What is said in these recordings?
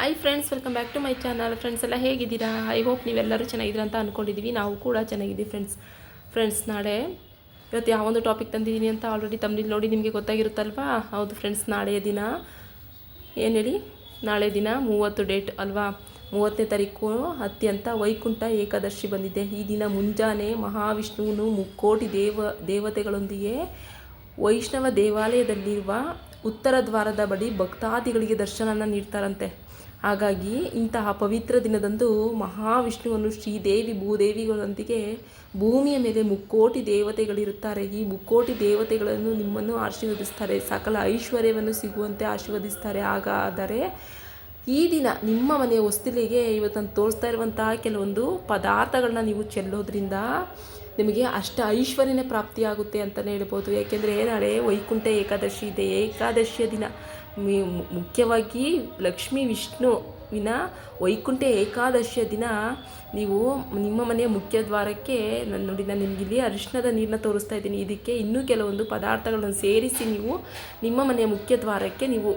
Hi friends welcome back to my channel friends ಎಲ್ಲ ಹೇಗಿದ್ದೀರಾ? I hope ನೀವೆಲ್ಲರೂ ಚೆನ್ನಾಗಿದ್ದೀರಾ ಅಂತ ಅಂದ್ಕೊಂಡಿದ್ದೀವಿ ನಾವು ಕೂಡ ಚೆನ್ನಾಗಿದ್ದೀವಿ ಫ್ರೆಂಡ್ಸ್ ಫ್ರೆಂಡ್ಸ್ ನಾಳೆ ಇವತ್ತು ಯಾವೊಂದು ಟಾಪಿಕ್ ತಂದಿದ್ದೀನಿ ಅಂತ ಆಲ್ರೆಡಿ ತಮ್ಮಲ್ಲಿ ನೋಡಿ ನಿಮಗೆ ಗೊತ್ತಾಗಿರುತ್ತಲ್ವಾ? ಹೌದು ಫ್ರೆಂಡ್ಸ್ ನಾಳೆಯ ದಿನ ಏನು ಹೇಳಿ? ನಾಳೆ ದಿನ ಮೂವತ್ತು ಡೇಟ್ ಅಲ್ವಾ? ಮೂವತ್ತನೇ ತಾರೀಕು ಅತ್ಯಂತ ವೈಕುಂಠ ಏಕಾದಶಿ ಬಂದಿದೆ. ಈ ದಿನ ಮುಂಜಾನೆ ಮಹಾವಿಷ್ಣುವನು ಮುಕ್ಕೋಟಿ ದೇವ, ದೇವತೆಗಳೊಂದಿಗೆ ವೈಷ್ಣವ ದೇವಾಲಯದಲ್ಲಿರುವ ಉತ್ತರ ದ್ವಾರದ ಬಳಿ ಭಕ್ತಾದಿಗಳಿಗೆ ದರ್ಶನನ ನೀಡ್ತಾರಂತೆ. ಹಾಗಾಗಿ ಇಂತಹ ಪವಿತ್ರ ದಿನದಂದು ಮಹಾವಿಷ್ಣುವನ್ನು ಶ್ರೀದೇವಿ ಭೂದೇವಿಗಳೊಂದಿಗೆ ಭೂಮಿಯ ಮೇಲೆ ಮುಕ್ಕೋಟಿ ದೇವತೆಗಳಿರುತ್ತಾರೆ. ಈ ಮುಕ್ಕೋಟಿ ದೇವತೆಗಳನ್ನು ನಿಮ್ಮನ್ನು ಆಶೀರ್ವದಿಸ್ತಾರೆ. ಸಕಲ ಐಶ್ವರ್ಯವನ್ನು ಸಿಗುವಂತೆ ಆಶೀರ್ವದಿಸ್ತಾರೆ. ಹಾಗಾದರೆ ಈ ದಿನ ನಿಮ್ಮ ಮನೆಯ ಹೊಸ್ತಿಲಿಗೆ ಇವತ್ತು ನಾನು ತೋರಿಸ್ತಾ ಇರುವಂತಹ ಕೆಲವೊಂದು ಪದಾರ್ಥಗಳನ್ನ ನೀವು ಚೆಲ್ಲೋದ್ರಿಂದ ನಿಮಗೆ ಅಷ್ಟ ಐಶ್ವರ್ಯನೇ ಪ್ರಾಪ್ತಿಯಾಗುತ್ತೆ ಅಂತಲೇ ಹೇಳ್ಬೋದು. ಯಾಕೆಂದರೆ ನಾಳೆ ವೈಕುಂಠ ಏಕಾದಶಿ ಇದೆ. ಏಕಾದಶಿಯ ದಿನ. ಮುಖ್ಯವಾಗಿ ಲಕ್ಷ್ಮೀ ವಿಷ್ಣುವಿನ ವೈಕುಂಠ ಏಕಾದಶಿಯ ದಿನ ನೀವು ನಿಮ್ಮ ಮನೆಯ ಮುಖ್ಯ ದ್ವಾರಕ್ಕೆ ನಾನು ನೋಡಿ ನಾನು ನಿಮ್ಗೆ ಇಲ್ಲಿ ಅರಿಶಿಣದ ನೀರನ್ನ ತೋರಿಸ್ತಾ ಇದ್ದೀನಿ. ಇದಕ್ಕೆ ಇನ್ನೂ ಕೆಲವೊಂದು ಪದಾರ್ಥಗಳನ್ನು ಸೇರಿಸಿ ನೀವು ನಿಮ್ಮ ಮನೆಯ ಮುಖ್ಯ ದ್ವಾರಕ್ಕೆ ನೀವು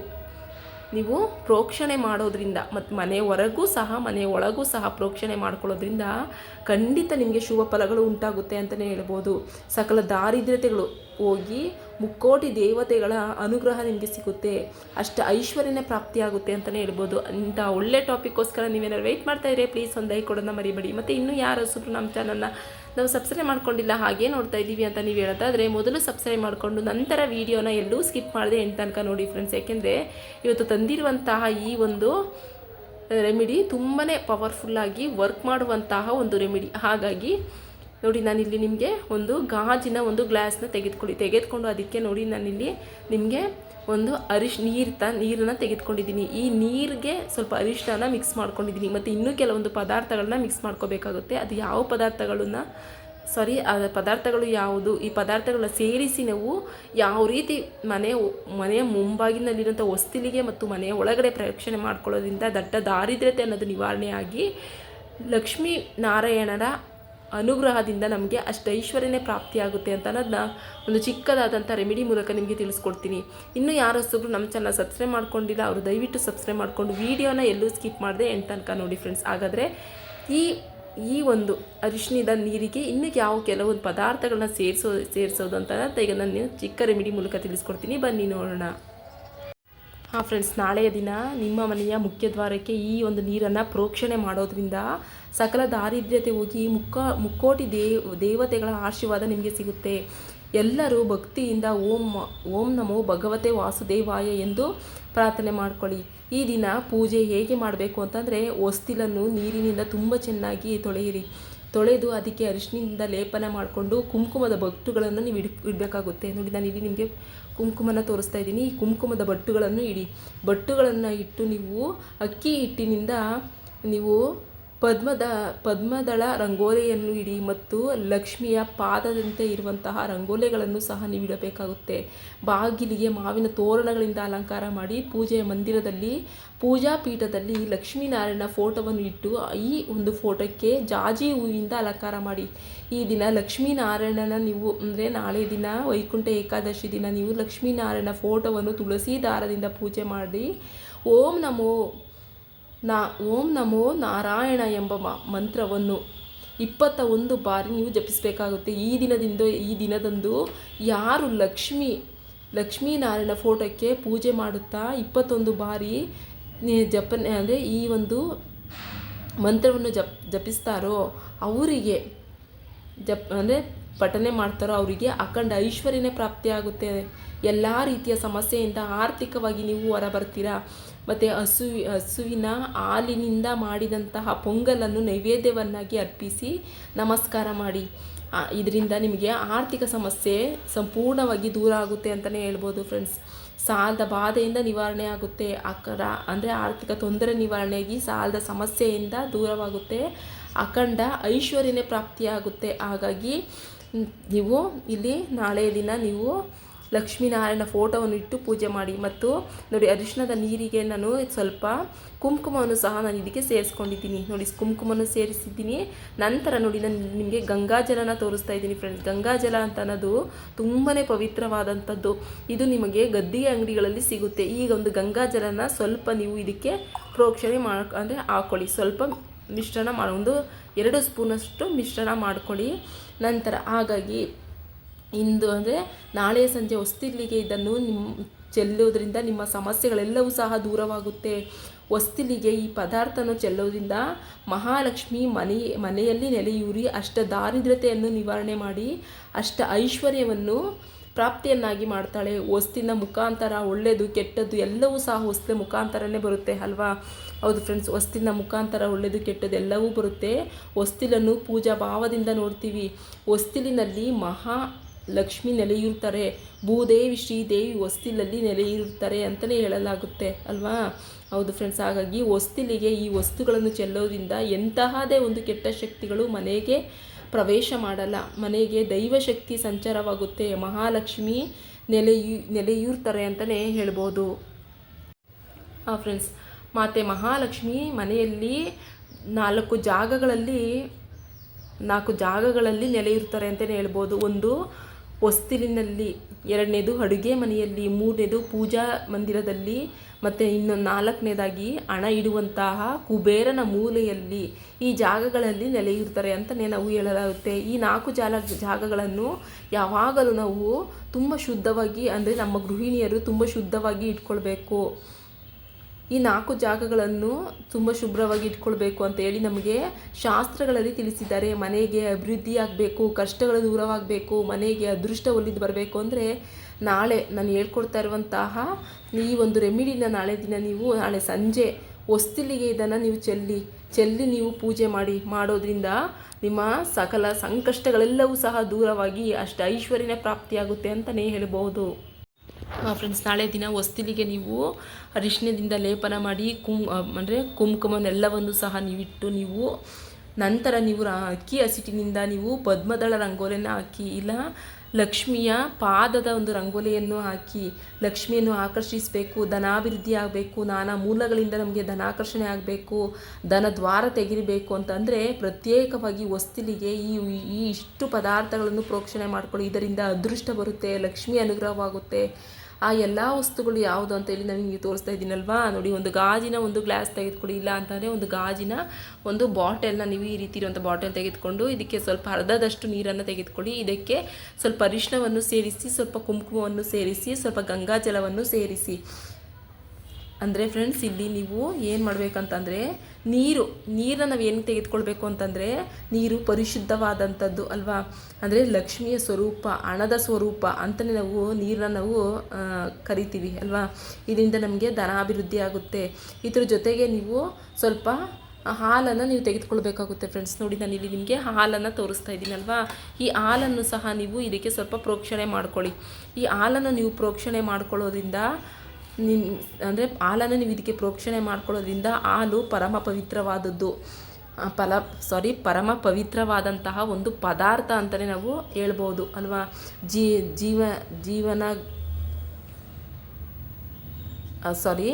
ನೀವು ಪ್ರೋಕ್ಷಣೆ ಮಾಡೋದ್ರಿಂದ ಮತ್ತು ಮನೆ ಹೊರಗೂ ಸಹ ಮನೆ ಒಳಗೂ ಸಹ ಪ್ರೋಕ್ಷಣೆ ಮಾಡ್ಕೊಳ್ಳೋದ್ರಿಂದ ಖಂಡಿತ ನಿಮಗೆ ಶುಭ ಫಲಗಳು ಉಂಟಾಗುತ್ತೆ ಅಂತಲೇ ಹೇಳ್ಬೋದು. ಸಕಲ ದಾರಿದ್ರ್ಯತೆಗಳು ಹೋಗಿ ಮುಕ್ಕೋಟಿ ದೇವತೆಗಳ ಅನುಗ್ರಹ ನಿಮಗೆ ಸಿಗುತ್ತೆ. ಅಷ್ಟು ಐಶ್ವರ್ಯನೇ ಪ್ರಾಪ್ತಿಯಾಗುತ್ತೆ ಅಂತಲೇ ಹೇಳ್ಬೋದು. ಇಂಥ ಒಳ್ಳೆ ಟಾಪಿಕ್ಕೋಸ್ಕರ ನೀವೇನಾದ್ರು ವೆಯ್ಟ್ ಮಾಡ್ತಾ ಇದ್ರೆ ಪ್ಲೀಸ್ ಒಂದು ಲೈಕ್ ಕೊಡೋದನ್ನ ಮರಿಬೇಡಿ. ಮತ್ತು ಇನ್ನೂ ಯಾರು ಹೊಸಬ್ರು ನಮ್ಮ ಚಾನಲ್ನ ನಾವು ಸಬ್ಸ್ಕ್ರೈಬ್ ಮಾಡ್ಕೊಂಡಿಲ್ಲ, ಹಾಗೆ ನೋಡ್ತಾ ಇದ್ದೀವಿ ಅಂತ ನೀವು ಹೇಳೋದಾದರೆ ಮೊದಲು ಸಬ್ಸ್ಕ್ರೈಬ್ ಮಾಡಿಕೊಂಡು ನಂತರ ವೀಡಿಯೋನ ಎಲ್ಲೂ ಸ್ಕಿಪ್ ಮಾಡಿದೆ ಎಂಟು ತನಕ ನೋಡಿ ಫ್ರೆಂಡ್ಸ್ ಯಾಕೆಂದರೆ ಇವತ್ತು ತಂದಿರುವಂತಹ ಈ ಒಂದು ರೆಮಿಡಿ ತುಂಬಾ ಪವರ್ಫುಲ್ಲಾಗಿ ವರ್ಕ್ ಮಾಡುವಂತಹ ಒಂದು ರೆಮಿಡಿ ಹಾಗಾಗಿ ನೋಡಿ, ನಾನಿಲ್ಲಿ ನಿಮಗೆ ಒಂದು ಗಾಜಿನ ಒಂದು ಗ್ಲಾಸ್ನ ತೆಗೆದುಕೊಳ್ಳಿ, ತೆಗೆದುಕೊಂಡು ಅದಕ್ಕೆ ನೋಡಿ, ನಾನಿಲ್ಲಿ ನಿಮಗೆ ಒಂದು ಅರಿಶ್, ನೀರು ತ, ನೀರನ್ನ ತೆಗೆದುಕೊಂಡಿದ್ದೀನಿ. ಈ ನೀರಿಗೆ ಸ್ವಲ್ಪ ಅರಿಶಿನ ಮಿಕ್ಸ್ ಮಾಡ್ಕೊಂಡಿದ್ದೀನಿ. ಮತ್ತು ಇನ್ನೂ ಕೆಲವೊಂದು ಪದಾರ್ಥಗಳನ್ನ ಮಿಕ್ಸ್ ಮಾಡ್ಕೋಬೇಕಾಗುತ್ತೆ. ಅದು ಯಾವ ಪದಾರ್ಥಗಳನ್ನ ಸಾರಿ ಆ ಪದಾರ್ಥಗಳು ಯಾವುದು? ಈ ಪದಾರ್ಥಗಳನ್ನ ಸೇರಿಸಿ ನಾವು ಯಾವ ರೀತಿ ಮನೆ, ಮನೆಯ ಮುಂಬಾಗಿನಲ್ಲಿರುವಂಥ ಹೊಸ್ತಿಲಿಗೆ ಮತ್ತು ಮನೆಯ ಒಳಗಡೆ ಪ್ರಯೋಕ್ಷಣೆ ಮಾಡ್ಕೊಳ್ಳೋದ್ರಿಂದ ದಟ್ಟ ದಾರಿದ್ರ್ಯತೆ ಅನ್ನೋದು ನಿವಾರಣೆಯಾಗಿ ಲಕ್ಷ್ಮೀ ನಾರಾಯಣರ ಅನುಗ್ರಹದಿಂದ ನಮಗೆ ಅಷ್ಟು ಐಶ್ವರ್ಯನೇ ಪ್ರಾಪ್ತಿಯಾಗುತ್ತೆ ಅಂತ ಅನ್ನೋದನ್ನ ಒಂದು ಚಿಕ್ಕದಾದಂಥ ರೆಮಿಡಿ ಮೂಲಕ ನಿಮಗೆ ತಿಳಿಸ್ಕೊಡ್ತೀನಿ. ಇನ್ನು ಯಾರು ಹೊಸಬ್ರು ನಮ್ಮ ಚಾನಲ್ ಸಬ್ಸ್ಕ್ರೈಬ್ ಮಾಡ್ಕೊಂಡಿಲ್ಲ, ಅವರು ದಯವಿಟ್ಟು ಸಬ್ಸ್ಕ್ರೈಬ್ ಮಾಡ್ಕೊಂಡು ವೀಡಿಯೋನ ಎಲ್ಲೂ ಸ್ಕಿಪ್ ಮಾಡಿದೆ ಎಂಟು ತನಕ ನೋಡಿ ಫ್ರೆಂಡ್ಸ್ ಹಾಗಾದರೆ ಈ ಈ ಒಂದು ಅರಿಶಿಣದ ನೀರಿಗೆ ಇನ್ನೂ ಯಾವ ಕೆಲವೊಂದು ಪದಾರ್ಥಗಳನ್ನ ಸೇರಿಸೋ, ಸೇರಿಸೋದು ಅಂತ ಈಗ ನಾನು ಚಿಕ್ಕ ರೆಮಿಡಿ ಮೂಲಕ ತಿಳಿಸ್ಕೊಡ್ತೀನಿ. ಬನ್ನಿ ನೋಡೋಣ. ಹಾಂ ಫ್ರೆಂಡ್ಸ್ ನಾಳೆಯ ದಿನ ನಿಮ್ಮ ಮನೆಯ ಮುಖ್ಯ ದ್ವಾರಕ್ಕೆ ಈ ಒಂದು ನೀರನ್ನು ಪ್ರೋಕ್ಷಣೆ ಮಾಡೋದ್ರಿಂದ ಸಕಲ ದಾರಿದ್ರ್ಯತೆ ಹೋಗಿ ಮುಕ್ಕ, ಮುಕ್ಕೋಟಿ ದೇವ್ ದೇವತೆಗಳ ಆಶೀರ್ವಾದ ನಿಮಗೆ ಸಿಗುತ್ತೆ. ಎಲ್ಲರೂ ಭಕ್ತಿಯಿಂದ ಓಂ ಓಂ ನಮೋ ಭಗವತೆ ವಾಸುದೇವಾಯ ಎಂದು ಪ್ರಾರ್ಥನೆ ಮಾಡ್ಕೊಳ್ಳಿ. ಈ ದಿನ ಪೂಜೆ ಹೇಗೆ ಮಾಡಬೇಕು ಅಂತಂದರೆ, ಹೊಸ್ತಿಲನ್ನು ನೀರಿನಿಂದ ತುಂಬ ಚೆನ್ನಾಗಿ ತೊಳೆಯಿರಿ. ತೊಳೆದು ಅದಕ್ಕೆ ಅರಿಶಿನಿಂದ ಲೇಪನ ಮಾಡಿಕೊಂಡು ಕುಂಕುಮದ ಬಟ್ಟುಗಳನ್ನು ನೀವು ಇಡ್, ಇಡಬೇಕಾಗುತ್ತೆ. ನೋಡಿ, ನಾನು ಇಲ್ಲಿ ನಿಮಗೆ ಕುಂಕುಮನ ತೋರಿಸ್ತಾ ಇದ್ದೀನಿ. ಈ ಕುಂಕುಮದ ಬಟ್ಟುಗಳನ್ನು ಇಡಿ. ಬಟ್ಟುಗಳನ್ನು ಇಟ್ಟು ನೀವು ಅಕ್ಕಿ ಹಿಟ್ಟಿನಿಂದ ನೀವು ಪದ್ಮದ, ಪದ್ಮದಳ ರಂಗೋಲಿಯನ್ನು ಇಡಿ ಮತ್ತು ಲಕ್ಷ್ಮಿಯ ಪಾದದಂತೆ ಇರುವಂತಹ ರಂಗೋಲಿಗಳನ್ನು ಸಹ ನೀವು ಇಡಬೇಕಾಗುತ್ತೆ. ಬಾಗಿಲಿಗೆ ಮಾವಿನ ತೋರಣಗಳಿಂದ ಅಲಂಕಾರ ಮಾಡಿ ಪೂಜೆಯ ಮಂದಿರದಲ್ಲಿ, ಪೂಜಾ ಪೀಠದಲ್ಲಿ ಲಕ್ಷ್ಮೀನಾರಾಯಣ ಫೋಟೋವನ್ನು ಇಟ್ಟು ಈ ಒಂದು ಫೋಟೋಕ್ಕೆ ಜಾಜಿ ಹೂವಿಂದ ಅಲಂಕಾರ ಮಾಡಿ. ಈ ದಿನ ಲಕ್ಷ್ಮೀನಾರಾಯಣನ ನೀವು, ಅಂದರೆ ನಾಳೆ ದಿನ ವೈಕುಂಠ ಏಕಾದಶಿ ದಿನ ನೀವು ಲಕ್ಷ್ಮೀನಾರಾಯಣ ಫೋಟೋವನ್ನು ತುಳಸಿ ದಾರದಿಂದ ಪೂಜೆ ಮಾಡಿ ಓಂ ನಮೋ ನಾ ಓಂ ನಮೋ ನಾರಾಯಣ ಎಂಬ ಮಂತ್ರವನ್ನು ಇಪ್ಪತ್ತ ಒಂದು ಬಾರಿ ನೀವು ಜಪಿಸಬೇಕಾಗುತ್ತೆ. ಈ ದಿನದಿಂದ ಈ ದಿನದಂದು ಯಾರು ಲಕ್ಷ್ಮಿ, ಲಕ್ಷ್ಮೀನಾರಾಯಣ ಫೋಟೋಕ್ಕೆ ಪೂಜೆ ಮಾಡುತ್ತಾ ಇಪ್ಪತ್ತೊಂದು ಬಾರಿ ಜಪನೆ ಅಂದರೆ ಈ ಒಂದು ಮಂತ್ರವನ್ನು ಜಪ್ ಜಪಿಸ್ತಾರೋ ಅವರಿಗೆ ಜಪ್ ಅಂದರೆ ಪಠನೆ ಮಾಡ್ತಾರೋ ಅವರಿಗೆ ಅಖಂಡ ಐಶ್ವರ್ಯನೇ ಪ್ರಾಪ್ತಿಯಾಗುತ್ತೆ. ಎಲ್ಲ ರೀತಿಯ ಸಮಸ್ಯೆಯಿಂದ ಆರ್ಥಿಕವಾಗಿ ನೀವು ಹೊರಬರ್ತೀರಾ. ಮತ್ತು ಹಸು, ಹಸುವಿನ ಹಾಲಿನಿಂದ ಮಾಡಿದಂತಹ ಪೊಂಗಲನ್ನು ನೈವೇದ್ಯವನ್ನಾಗಿ ಅರ್ಪಿಸಿ ನಮಸ್ಕಾರ ಮಾಡಿ. ಇದರಿಂದ ನಿಮಗೆ ಆರ್ಥಿಕ ಸಮಸ್ಯೆ ಸಂಪೂರ್ಣವಾಗಿ ದೂರ ಆಗುತ್ತೆ ಅಂತಲೇ ಹೇಳ್ಬೋದು ಫ್ರೆಂಡ್ಸ್ ಸಾಲದ ಬಾಧೆಯಿಂದ ನಿವಾರಣೆ ಆಗುತ್ತೆ. ಅಕರ, ಅಂದರೆ ಆರ್ಥಿಕ ತೊಂದರೆ ನಿವಾರಣೆಯಾಗಿ ಸಾಲದ ಸಮಸ್ಯೆಯಿಂದ ದೂರವಾಗುತ್ತೆ. ಅಖಂಡ ಐಶ್ವರ್ಯನೇ ಪ್ರಾಪ್ತಿಯಾಗುತ್ತೆ. ಹಾಗಾಗಿ ನೀವು ಇಲ್ಲಿ ನಾಳೆಯ ದಿನ ನೀವು ಲಕ್ಷ್ಮೀನಾರಾಯಣ ಫೋಟೋವನ್ನು ಇಟ್ಟು ಪೂಜೆ ಮಾಡಿ. ಮತ್ತು ನೋಡಿ, ಅರಿಶಿಣದ ನೀರಿಗೆ ನಾನು ಸ್ವಲ್ಪ ಕುಂಕುಮವನ್ನು ಸಹ ನಾನು ಇದಕ್ಕೆ ಸೇರಿಸ್ಕೊಂಡಿದ್ದೀನಿ. ನೋಡಿ, ಕುಂಕುಮವನ್ನು ಸೇರಿಸಿದ್ದೀನಿ. ನಂತರ ನೋಡಿ, ನಾನು ನಿಮಗೆ ಗಂಗಾಜಲನ ತೋರಿಸ್ತಾ ಇದ್ದೀನಿ ಫ್ರೆಂಡ್ಸ್ ಗಂಗಾಜಲ ಅಂತ ಅನ್ನೋದು ತುಂಬಾ ಪವಿತ್ರವಾದಂಥದ್ದು. ಇದು ನಿಮಗೆ ಗದ್ದಿಗೆ ಅಂಗಡಿಗಳಲ್ಲಿ ಸಿಗುತ್ತೆ. ಈಗ ಒಂದು ಗಂಗಾಜಲನ ಸ್ವಲ್ಪ ನೀವು ಇದಕ್ಕೆ ಪ್ರೋಕ್ಷಣೆ ಮಾ ಅಂದರೆ ಹಾಕೊಳ್ಳಿ. ಸ್ವಲ್ಪ ಮಿಶ್ರಣ ಮಾಡಿ, ಒಂದು ಎರಡು ಸ್ಪೂನಷ್ಟು ಮಿಶ್ರಣ ಮಾಡ್ಕೊಳ್ಳಿ. ನಂತರ ಹಾಗಾಗಿ ಇಂದು ಅಂದರೆ ನಾಳೆ ಸಂಜೆ ಹೊಸ್ತಿಲಿಗೆ ಇದನ್ನು ನಿಮ್ಮ ಚೆಲ್ಲೋದ್ರಿಂದ ನಿಮ್ಮ ಸಮಸ್ಯೆಗಳೆಲ್ಲವೂ ಸಹ ದೂರವಾಗುತ್ತೆ. ಹೊಸ್ತಿಲಿಗೆ ಈ ಪದಾರ್ಥನ ಚೆಲ್ಲೋದ್ರಿಂದ ಮಹಾಲಕ್ಷ್ಮಿ ಮನೆ, ಮನೆಯಲ್ಲಿ ನೆಲೆಯೂರಿ ಅಷ್ಟ ದಾರಿದ್ರತೆಯನ್ನು ನಿವಾರಣೆ ಮಾಡಿ ಅಷ್ಟ ಐಶ್ವರ್ಯವನ್ನು ಪ್ರಾಪ್ತಿಯನ್ನಾಗಿ ಮಾಡ್ತಾಳೆ. ಹೊಸ್ತಿನ ಮುಖಾಂತರ ಒಳ್ಳೆಯದು ಕೆಟ್ಟದ್ದು ಎಲ್ಲವೂ ಸಹ ಹೊಸ್ತಿನ ಮುಖಾಂತರನೇ ಬರುತ್ತೆ ಅಲ್ವಾ? ಹೌದು ಫ್ರೆಂಡ್ಸ್ ಹೊಸ್ತಿನ ಮುಖಾಂತರ ಒಳ್ಳೆಯದು ಕೆಟ್ಟದ್ದು ಎಲ್ಲವೂ ಬರುತ್ತೆ. ಹೊಸ್ತಿಲನ್ನು ಪೂಜಾ ಭಾವದಿಂದ ನೋಡ್ತೀವಿ. ಹೊಸ್ತಿಲಿನಲ್ಲಿ ಮಹಾ ಲಕ್ಷ್ಮಿ ನೆಲೆಯಿರ್ತಾರೆ. ಭೂದೇವಿ, ಶ್ರೀದೇವಿ ಹೊಸ್ತಿಲಲ್ಲಿ ನೆಲೆಯಿರ್ತಾರೆ ಅಂತಲೇ ಹೇಳಲಾಗುತ್ತೆ, ಅಲ್ವಾ? ಹೌದು ಫ್ರೆಂಡ್ಸ್ ಹಾಗಾಗಿ ಹೊಸ್ತಿಲಿಗೆ ಈ ವಸ್ತುಗಳನ್ನು ಚೆಲ್ಲೋದ್ರಿಂದ ಎಂತಹದೇ ಒಂದು ಕೆಟ್ಟ ಶಕ್ತಿಗಳು ಮನೆಗೆ ಪ್ರವೇಶ ಮಾಡಲ್ಲ. ಮನೆಗೆ ದೈವಶಕ್ತಿ ಸಂಚಾರವಾಗುತ್ತೆ. ಮಹಾಲಕ್ಷ್ಮಿ ನೆಲೆಯು, ನೆಲೆಯೂರ್ತಾರೆ ಅಂತಲೇ ಹೇಳ್ಬೋದು. ಹಾಂ ಫ್ರೆಂಡ್ಸ್ ಮತ್ತು ಮಹಾಲಕ್ಷ್ಮಿ ಮನೆಯಲ್ಲಿ ನಾಲ್ಕು ಜಾಗಗಳಲ್ಲಿ ನಾಲ್ಕು ಜಾಗಗಳಲ್ಲಿ ನೆಲೆಯಿರ್ತಾರೆ ಅಂತಲೇ ಹೇಳ್ಬೋದು. ಒಂದು ಹೊಸ್ತಿಲಿನಲ್ಲಿ ಎರಡನೇದು ಅಡುಗೆ ಮನೆಯಲ್ಲಿ, ಮೂರನೇದು ಪೂಜಾ ಮಂದಿರದಲ್ಲಿ, ಮತ್ತು ಇನ್ನು ನಾಲ್ಕನೇದಾಗಿ ಹಣ ಇಡುವಂತಹ ಕುಬೇರನ ಮೂಲೆಯಲ್ಲಿ ಈ ಜಾಗಗಳಲ್ಲಿ ನೆಲೆಯಿರ್ತಾರೆ ಅಂತಲೇ ನಾವು ಹೇಳಲಾಗುತ್ತೆ. ಈ ನಾಲ್ಕು ಜಾಲ ಜಾಗಗಳನ್ನು ಯಾವಾಗಲೂ ನಾವು ತುಂಬ ಶುದ್ಧವಾಗಿ, ಅಂದರೆ ನಮ್ಮ ಗೃಹಿಣಿಯರು ತುಂಬ ಶುದ್ಧವಾಗಿ ಇಟ್ಕೊಳ್ಬೇಕು. ಈ ನಾಲ್ಕು ಜಾಗಗಳನ್ನು ತುಂಬ ಶುಭ್ರವಾಗಿ ಇಟ್ಕೊಳ್ಬೇಕು ಅಂತ ಹೇಳಿ ನಮಗೆ ಶಾಸ್ತ್ರಗಳಲ್ಲಿ ತಿಳಿಸಿದ್ದಾರೆ. ಮನೆಗೆ ಅಭಿವೃದ್ಧಿ ಆಗಬೇಕು, ಕಷ್ಟಗಳು ದೂರವಾಗಬೇಕು, ಮನೆಗೆ ಅದೃಷ್ಟ ಒಲಿದು ಬರಬೇಕು ಅಂದರೆ ನಾಳೆ ನಾನು ಹೇಳ್ಕೊಡ್ತಾ ಇರುವಂತಹ ಈ ಒಂದು ರೆಮಿಡಿನ ನಾಳೆ ದಿನ ನೀವು ನಾಳೆ ಸಂಜೆ ಹೊಸ್ತಿಲಿಗೆ ಇದನ್ನು ನೀವು ಚೆಲ್ಲಿ ಚೆಲ್ಲಿ ನೀವು ಪೂಜೆ ಮಾಡಿ, ಮಾಡೋದ್ರಿಂದ ನಿಮ್ಮ ಸಕಲ ಸಂಕಷ್ಟಗಳೆಲ್ಲವೂ ಸಹ ದೂರವಾಗಿ ಅಷ್ಟು ಐಶ್ವರ್ಯನೇ ಪ್ರಾಪ್ತಿಯಾಗುತ್ತೆ ಅಂತಲೇ ಹೇಳ್ಬೋದು. ಫ್ರೆಂಡ್ಸ್ ನಾಳೆ ದಿನ ಹೊಸ್ತಿಲಿಗೆ ನೀವು ಅರಿಶಿಣದಿಂದ ಲೇಪನ ಮಾಡಿ ಕುಂ ಅಂದರೆ ಕುಂಕುಮನೆಲ್ಲವನ್ನು ಸಹ ನೀವಿಟ್ಟು ನೀವು ನಂತರ ನೀವು ಅಕ್ಕಿ ಹಸಿಟ್ಟಿನಿಂದ ನೀವು ಪದ್ಮದಳ ರಂಗೋಲಿಯನ್ನು ಹಾಕಿ, ಇಲ್ಲ ಲಕ್ಷ್ಮಿಯ ಪಾದದ ಒಂದು ರಂಗೋಲಿಯನ್ನು ಹಾಕಿ, ಲಕ್ಷ್ಮಿಯನ್ನು ಆಕರ್ಷಿಸಬೇಕು, ಧನಾಭಿವೃದ್ಧಿ ಆಗಬೇಕು, ನಾನಾ ಮೂಲಗಳಿಂದ ನಮಗೆ ಧನಾಕರ್ಷಣೆ ಆಗಬೇಕು, ಧನ ದ್ವಾರ ತೆಗಿರಬೇಕು ಅಂತಂದರೆ ಪ್ರತ್ಯೇಕವಾಗಿ ವಸ್ತಿಲಿಗೆ ಈ ಈ ಇಷ್ಟು ಪದಾರ್ಥಗಳನ್ನು ಪ್ರೋಕ್ಷಣೆ ಮಾಡಿಕೊಳ್ಳಿ. ಇದರಿಂದ ಅದೃಷ್ಟ ಬರುತ್ತೆ, ಲಕ್ಷ್ಮಿ ಅನುಗ್ರಹವಾಗುತ್ತೆ. ಆ ಎಲ್ಲ ವಸ್ತುಗಳು ಯಾವುದು ಅಂತ ಹೇಳಿ ನಾನು ನಿಮಗೆ ತೋರಿಸ್ತಾ ಇದ್ದೀನಲ್ವಾ? ನೋಡಿ, ಒಂದು ಗಾಜಿನ ಒಂದು ಗ್ಲಾಸ್ ತೆಗೆದುಕೊಡಿ ಇಲ್ಲ ಅಂತಂದರೆ ಒಂದು ಗಾಜಿನ ಒಂದು ಬಾಟಲ್ನ ನೀವು ಈ ರೀತಿ ಇರುವಂಥ ಬಾಟಲ್ ತೆಗೆದುಕೊಂಡು ಇದಕ್ಕೆ ಸ್ವಲ್ಪ ಅರ್ಧದಷ್ಟು ನೀರನ್ನು ತೆಗೆದುಕೊಳ್ಳಿ. ಇದಕ್ಕೆ ಸ್ವಲ್ಪ ಅರಿಶಿಣವನ್ನು ಸೇರಿಸಿ, ಸ್ವಲ್ಪ ಕುಂಕುಮವನ್ನು ಸೇರಿಸಿ, ಸ್ವಲ್ಪ ಗಂಗಾ ಜಲವನ್ನು ಸೇರಿಸಿ. ಅಂದರೆ ಫ್ರೆಂಡ್ಸ್ ಇಲ್ಲಿ ನೀವು ಏನು ಮಾಡಬೇಕಂತಂದರೆ ನೀರು, ನೀರನ್ನ ನಾವು ಏನು ತೆಗೆದುಕೊಳ್ಬೇಕು ಅಂತಂದರೆ ನೀರು ಪರಿಶುದ್ಧವಾದಂಥದ್ದು ಅಲ್ವಾ? ಅಂದರೆ ಲಕ್ಷ್ಮಿಯ ಸ್ವರೂಪ, ಹಣದ ಸ್ವರೂಪ ಅಂತಲೇ ನಾವು ನೀರನ್ನ ನಾವು ಕರಿತೀವಿ ಅಲ್ವಾ? ಇದರಿಂದ ನಮಗೆ ಧನಾಭಿವೃದ್ಧಿ ಆಗುತ್ತೆ. ಇದ್ರ ಜೊತೆಗೆ ನೀವು ಸ್ವಲ್ಪ ಹಾಲನ್ನು ನೀವು ತೆಗೆದುಕೊಳ್ಬೇಕಾಗುತ್ತೆ ಫ್ರೆಂಡ್ಸ್ ನೋಡಿ, ನಾನು ಇಲ್ಲಿ ನಿಮಗೆ ಹಾಲನ್ನು ತೋರಿಸ್ತಾ ಇದ್ದೀನಲ್ವಾ ಈ ಹಾಲನ್ನು ಸಹ ನೀವು ಇದಕ್ಕೆ ಸ್ವಲ್ಪ ಪ್ರೋಕ್ಷಣೆ ಮಾಡ್ಕೊಳ್ಳಿ. ಈ ಹಾಲನ್ನು ನೀವು ಪ್ರೋಕ್ಷಣೆ ಮಾಡ್ಕೊಳ್ಳೋದ್ರಿಂದ ನಿಮ್ಮ ಅಂದರೆ ಹಾಲನ್ನು ನೀವು ಇದಕ್ಕೆ ಪ್ರೋಕ್ಷಣೆ ಮಾಡ್ಕೊಳ್ಳೋದ್ರಿಂದ ಹಾಲು ಪರಮ ಪವಿತ್ರವಾದದ್ದು. ಫಲ ಸಾರಿ ಪರಮ ಪವಿತ್ರವಾದಂತಹ ಒಂದು ಪದಾರ್ಥ ಅಂತಲೇ ನಾವು ಹೇಳ್ಬೋದು, ಅಲ್ವಾ? ಜೀವ, ಜೀವನ ಸಾರಿ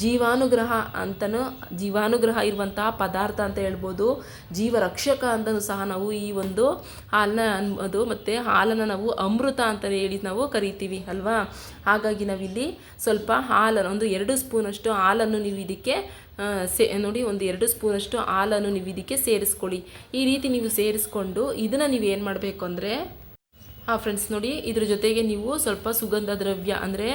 ಜೀವಾನುಗ್ರಹ ಅಂತಲೂ ಜೀವಾನುಗ್ರಹ ಇರುವಂತಹ ಪದಾರ್ಥ ಅಂತ ಹೇಳ್ಬೋದು. ಜೀವರಕ್ಷಕ ಅಂತಲೂ ಸಹ ನಾವು ಈ ಒಂದು ಹಾಲನ್ನ ಅನ್ಬೋದು ಮತ್ತು ಹಾಲನ್ನು ನಾವು ಅಮೃತ ಅಂತಲೇ ಹೇಳಿ ನಾವು ಕರಿತೀವಿ, ಅಲ್ವಾ? ಹಾಗಾಗಿ ನಾವಿಲ್ಲಿ ಸ್ವಲ್ಪ ಹಾಲನ್ನು, ಒಂದು ಎರಡು ಸ್ಪೂನಷ್ಟು ಹಾಲನ್ನು ನೀವು ಇದಕ್ಕೆ ಸೇ, ನೋಡಿ, ಒಂದು ಎರಡು ಸ್ಪೂನಷ್ಟು ಹಾಲನ್ನು ನೀವು ಇದಕ್ಕೆ ಸೇರಿಸ್ಕೊಳ್ಳಿ. ಈ ರೀತಿ ನೀವು ಸೇರಿಸ್ಕೊಂಡು ಇದನ್ನು ನೀವು ಏನು ಮಾಡಬೇಕು ಅಂದರೆ ಹಾಂ ಫ್ರೆಂಡ್ಸ್ ನೋಡಿ, ಇದ್ರ ಜೊತೆಗೆ ನೀವು ಸ್ವಲ್ಪ ಸುಗಂಧ ದ್ರವ್ಯ ಅಂದರೆ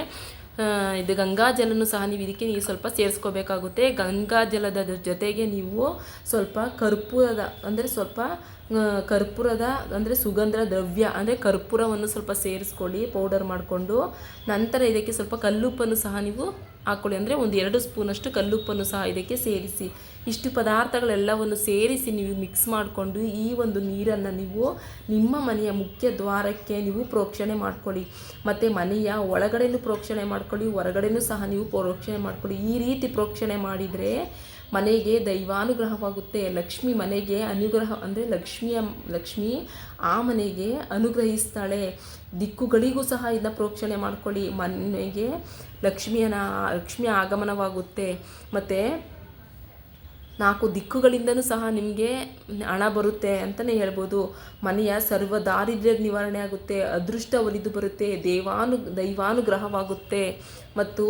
ಇದು ಗಂಗಾ ಜಲನೂ ಸಹ ನೀವು ಇದಕ್ಕೆ ನೀವು ಸ್ವಲ್ಪ ಸೇರಿಸ್ಕೋಬೇಕಾಗುತ್ತೆ. ಗಂಗಾ ಜಲದ ಜೊತೆಗೆ ನೀವು ಸ್ವಲ್ಪ ಕರ್ಪೂರದ, ಅಂದರೆ ಸ್ವಲ್ಪ ಕರ್ಪೂರದ, ಅಂದರೆ ಸುಗಂಧ ದ್ರವ್ಯ, ಅಂದರೆ ಕರ್ಪೂರವನ್ನು ಸ್ವಲ್ಪ ಸೇರಿಸ್ಕೊಳ್ಳಿ, ಪೌಡರ್ ಮಾಡಿಕೊಂಡು. ನಂತರ ಇದಕ್ಕೆ ಸ್ವಲ್ಪ ಕಲ್ಲುಪ್ಪನ್ನು ಸಹ ನೀವು ಹಾಕ್ಕೊಳ್ಳಿ ಅಂದರೆ ಒಂದು ಎರಡು ಸ್ಪೂನಷ್ಟು ಕಲ್ಲುಪ್ಪನ್ನು ಸಹ ಇದಕ್ಕೆ ಸೇರಿಸಿ. ಇಷ್ಟು ಪದಾರ್ಥಗಳೆಲ್ಲವನ್ನು ಸೇರಿಸಿ ನೀವು ಮಿಕ್ಸ್ ಮಾಡಿಕೊಂಡು ಈ ಒಂದು ನೀರನ್ನು ನೀವು ನಿಮ್ಮ ಮನೆಯ ಮುಖ್ಯ ದ್ವಾರಕ್ಕೆ ನೀವು ಪ್ರೋಕ್ಷಣೆ ಮಾಡ್ಕೊಳ್ಳಿ. ಮತ್ತು ಮನೆಯ ಒಳಗಡೆಯೂ ಪ್ರೋಕ್ಷಣೆ ಮಾಡ್ಕೊಳ್ಳಿ ಹೊರಗಡೆಯೂ ಸಹ ನೀವು ಪ್ರೋಕ್ಷಣೆ ಮಾಡ್ಕೊಳ್ಳಿ. ಈ ರೀತಿ ಪ್ರೋಕ್ಷಣೆ ಮಾಡಿದರೆ ಮನೆಗೆ ದೈವಾನುಗ್ರಹವಾಗುತ್ತೆ. ಲಕ್ಷ್ಮಿ ಮನೆಗೆ ಅನುಗ್ರಹ, ಅಂದರೆ ಲಕ್ಷ್ಮಿಯ, ಲಕ್ಷ್ಮಿ ಆ ಮನೆಗೆ ಅನುಗ್ರಹಿಸ್ತಾಳೆ. ದಿಕ್ಕುಗಳಿಗೂ ಸಹ ಇದನ್ನ ಪ್ರೋಕ್ಷಣೆ ಮಾಡ್ಕೊಳ್ಳಿ. ಮನೆಗೆ ಲಕ್ಷ್ಮಿಯನ, ಲಕ್ಷ್ಮಿಯ ಆಗಮನವಾಗುತ್ತೆ. ಮತ್ತು ನಾಲ್ಕು ದಿಕ್ಕುಗಳಿಂದನೂ ಸಹ ನಿಮಗೆ ಹಣ ಬರುತ್ತೆ ಅಂತಲೇ ಹೇಳ್ಬೋದು. ಮನೆಯ ಸರ್ವ ದಾರಿದ್ರ್ಯದ ನಿವಾರಣೆ ಆಗುತ್ತೆ, ಅದೃಷ್ಟ ಒಲಿದು ಬರುತ್ತೆ, ದೇವಾನು, ದೈವಾನುಗ್ರಹವಾಗುತ್ತೆ. ಮತ್ತು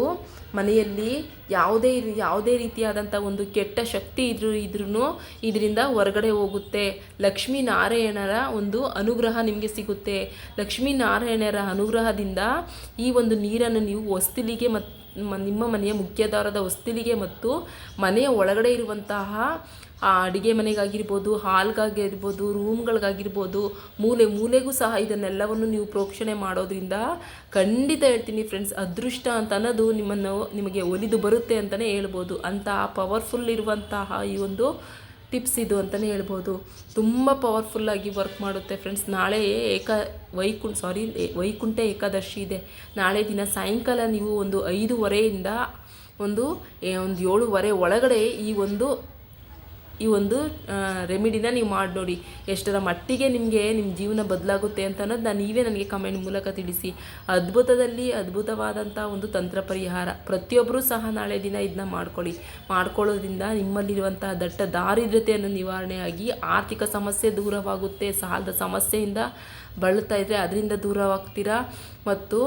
ಮನೆಯಲ್ಲಿ ಯಾವುದೇ ಯಾವುದೇ ರೀತಿಯಾದಂಥ ಒಂದು ಕೆಟ್ಟ ಶಕ್ತಿ ಇದ್ರು ಇದ್ರೂ ಇದರಿಂದ ಹೊರಗಡೆ ಹೋಗುತ್ತೆ. ಲಕ್ಷ್ಮೀನಾರಾಯಣರ ಒಂದು ಅನುಗ್ರಹ ನಿಮಗೆ ಸಿಗುತ್ತೆ. ಲಕ್ಷ್ಮೀನಾರಾಯಣರ ಅನುಗ್ರಹದಿಂದ ಈ ಒಂದು ನೀರನ್ನು ನೀವು ಹೊಸ್ತಿಲಿಗೆ ಮತ್ತು ನಿಮ್ಮ ಮನೆಯ ಮುಖ್ಯದ್ವಾರದ ಹೊಸ್ತಿಲಿಗೆ ಮತ್ತು ಮನೆಯ ಒಳಗಡೆ ಇರುವಂತಹ ಅಡುಗೆ ಮನೆಗಾಗಿರ್ಬೋದು, ಹಾಲ್ಗಾಗಿರ್ಬೋದು, ರೂಮ್ಗಳಿಗಾಗಿರ್ಬೋದು, ಮೂಲೆ, ಮೂಲೆಗೂ ಸಹ ಇದನ್ನೆಲ್ಲವನ್ನು ನೀವು ಪ್ರೋಕ್ಷಣೆ ಮಾಡೋದ್ರಿಂದ ಖಂಡಿತ ಹೇಳ್ತೀನಿ ಫ್ರೆಂಡ್ಸ್ ಅದೃಷ್ಟ ಅಂತ ಅನ್ನೋದು ನಿಮ್ಮನ್ನು, ನಿಮಗೆ ಒಲಿದು ಬರುತ್ತೆ ಅಂತಲೇ ಹೇಳ್ಬೋದು. ಅಂತಹ ಪವರ್ಫುಲ್ ಇರುವಂತಹ ಈ ಒಂದು ಟಿಪ್ಸ್ ಇದು ಅಂತಲೇ ಹೇಳ್ಬೋದು. ತುಂಬ ಪವರ್ಫುಲ್ಲಾಗಿ ವರ್ಕ್ ಮಾಡುತ್ತೆ ಫ್ರೆಂಡ್ಸ್ ನಾಳೆ ಏಕ ವೈಕುಂಠ ಸಾರಿ ವೈಕುಂಠ ಏಕಾದಶಿ ಇದೆ. ನಾಳೆ ದಿನ ಸಾಯಂಕಾಲ ನೀವು ಒಂದು ಐದೂವರೆಯಿಂದ ಒಂದು ಒಂದು ಏಳುವರೆ ಒಳಗಡೆ ಈ ಒಂದು ಈ ಒಂದು ರೆಮಿಡಿನ ನೀವು ಮಾಡಿ ನೋಡಿ. ಎಷ್ಟರ ಮಟ್ಟಿಗೆ ನಿಮಗೆ ನಿಮ್ಮ ಜೀವನ ಬದಲಾಗುತ್ತೆ ಅಂತ ಅನ್ನೋದು ನಾನು ನೀವೇ ನನಗೆ ಕಮೆಂಟ್ ಮೂಲಕ ತಿಳಿಸಿ. ಅದ್ಭುತದಲ್ಲಿ ಅದ್ಭುತವಾದಂಥ ಒಂದು ತಂತ್ರ ಪರಿಹಾರ. ಪ್ರತಿಯೊಬ್ಬರೂ ಸಹ ನಾಳೆ ದಿನ ಇದನ್ನ ಮಾಡ್ಕೊಳ್ಳಿ. ಮಾಡ್ಕೊಳ್ಳೋದ್ರಿಂದ ನಿಮ್ಮಲ್ಲಿರುವಂತಹ ದಟ್ಟ ದಾರಿದ್ರ್ಯತೆಯನ್ನು ನಿವಾರಣೆಯಾಗಿ ಆರ್ಥಿಕ ಸಮಸ್ಯೆ ದೂರವಾಗುತ್ತೆ. ಸಾಲದ ಸಮಸ್ಯೆಯಿಂದ ಬಳಲ್ತಾ ಇದ್ದರೆ ಅದರಿಂದ ದೂರವಾಗ್ತೀರಾ? ಮತ್ತು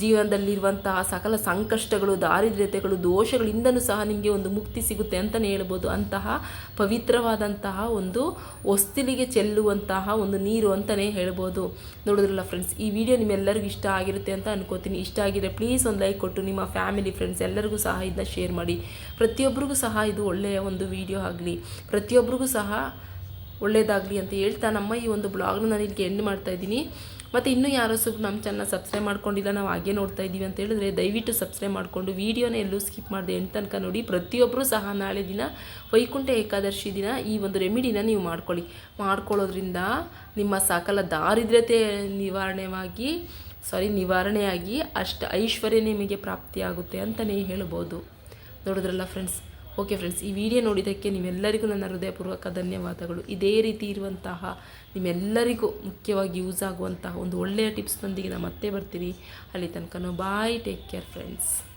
ಜೀವನದಲ್ಲಿರುವಂತಹ ಸಕಲ ಸಂಕಷ್ಟಗಳು, ದಾರಿದ್ರ್ಯತೆಗಳು ದೋಷಗಳಿಂದಲೂ ಸಹ ನಿಮಗೆ ಒಂದು ಮುಕ್ತಿ ಸಿಗುತ್ತೆ ಅಂತಲೇ ಹೇಳ್ಬೋದು. ಅಂತಹ ಪವಿತ್ರವಾದಂತಹ ಒಂದು ಹೊಸ್ತಿಲಿಗೆ ಚೆಲ್ಲುವಂತಹ ಒಂದು ನೀರು ಅಂತಲೇ ಹೇಳ್ಬೋದು. ನೋಡಿದ್ರಲ್ಲ ಫ್ರೆಂಡ್ಸ್ ಈ ವಿಡಿಯೋ ನಿಮ್ಮೆಲ್ಲರಿಗೂ ಇಷ್ಟ ಆಗಿರುತ್ತೆ ಅಂತ ಅನ್ಕೋತೀನಿ. ಇಷ್ಟ ಆಗಿದ್ರೆ ಪ್ಲೀಸ್ ಒಂದು ಲೈಕ್ ಕೊಟ್ಟು ನಿಮ್ಮ ಫ್ಯಾಮಿಲಿ ಫ್ರೆಂಡ್ಸ್ ಎಲ್ಲರಿಗೂ ಸಹ ಇದನ್ನ ಶೇರ್ ಮಾಡಿ. ಪ್ರತಿಯೊಬ್ಬರಿಗೂ ಸಹ ಇದು ಒಳ್ಳೆಯ ಒಂದು ವಿಡಿಯೋ ಆಗಲಿ. ಪ್ರತಿಯೊಬ್ಬರಿಗೂ ಸಹ ಒಳ್ಳೆಯದಾಗಲಿ ಅಂತ ಹೇಳ್ತಾ ನಮ್ಮ ಈ ಒಂದು ಬ್ಲಾಗ್ನ ನಾನು ಇಲ್ಲಿಗೆ ಎಂಡ್ ಮಾಡ್ತಾ ಇದ್ದೀನಿ. ಮತ್ತು ಇನ್ನೂ ಯಾರೋ ಸ್ವಲ್ಪ ನಮ್ಮ ಚಾನಲ್ ಸಬ್ಸ್ಕ್ರೈಬ್ ಮಾಡ್ಕೊಂಡಿಲ್ಲ, ನಾವು ಹಾಗೆ ನೋಡ್ತಾ ಇದ್ದೀವಿ ಅಂತ ಹೇಳಿದ್ರೆ ದಯವಿಟ್ಟು ಸಬ್ಸ್ಕ್ರೈಬ್ ಮಾಡಿಕೊಂಡು ವೀಡಿಯೋನ ಎಲ್ಲೂ ಸ್ಕಿಪ್ ಮಾಡಿದೆ ಎಂಟು ತನಕ ನೋಡಿ. ಪ್ರತಿಯೊಬ್ಬರೂ ಸಹ ನಾಳೆ ದಿನ ವೈಕುಂಠ ಏಕಾದಶಿ ದಿನ ಈ ಒಂದು ರೆಮಿಡಿನ ನೀವು ಮಾಡ್ಕೊಳ್ಳಿ. ಮಾಡ್ಕೊಳ್ಳೋದ್ರಿಂದ ನಿಮ್ಮ ಸಕಲ ದಾರಿದ್ರ್ಯತೆ ನಿವಾರಣೆಯಾಗಿ ಸಾರಿ ನಿವಾರಣೆಯಾಗಿ ಅಷ್ಟು ಐಶ್ವರ್ಯ ನಿಮಗೆ ಪ್ರಾಪ್ತಿಯಾಗುತ್ತೆ ಅಂತಲೇ ಹೇಳ್ಬೋದು. ನೋಡಿದ್ರಲ್ಲ ಫ್ರೆಂಡ್ಸ್ ಓಕೆ ಫ್ರೆಂಡ್ಸ್ ಈ ವಿಡಿಯೋ ನೋಡಿದ್ದಕ್ಕೆ ನಿಮ್ಮೆಲ್ಲರಿಗೂ ನನ್ನ ಹೃದಯಪೂರ್ವಕ ಧನ್ಯವಾದಗಳು. ಇದೇ ರೀತಿ ಇರುವಂತಹ ನಿಮ್ಮೆಲ್ಲರಿಗೂ ಮುಖ್ಯವಾಗಿ ಯೂಸ್ ಆಗುವಂತಹ ಒಂದು ಒಳ್ಳೆಯ ಟಿಪ್ಸ್ನೊಂದಿಗೆ ನಾನು ಮತ್ತೆ ಬರ್ತೀನಿ. ಅಲ್ಲಿ ತನಕ ಬಾಯ್ ಟೇಕ್ ಕೇರ್ ಫ್ರೆಂಡ್ಸ್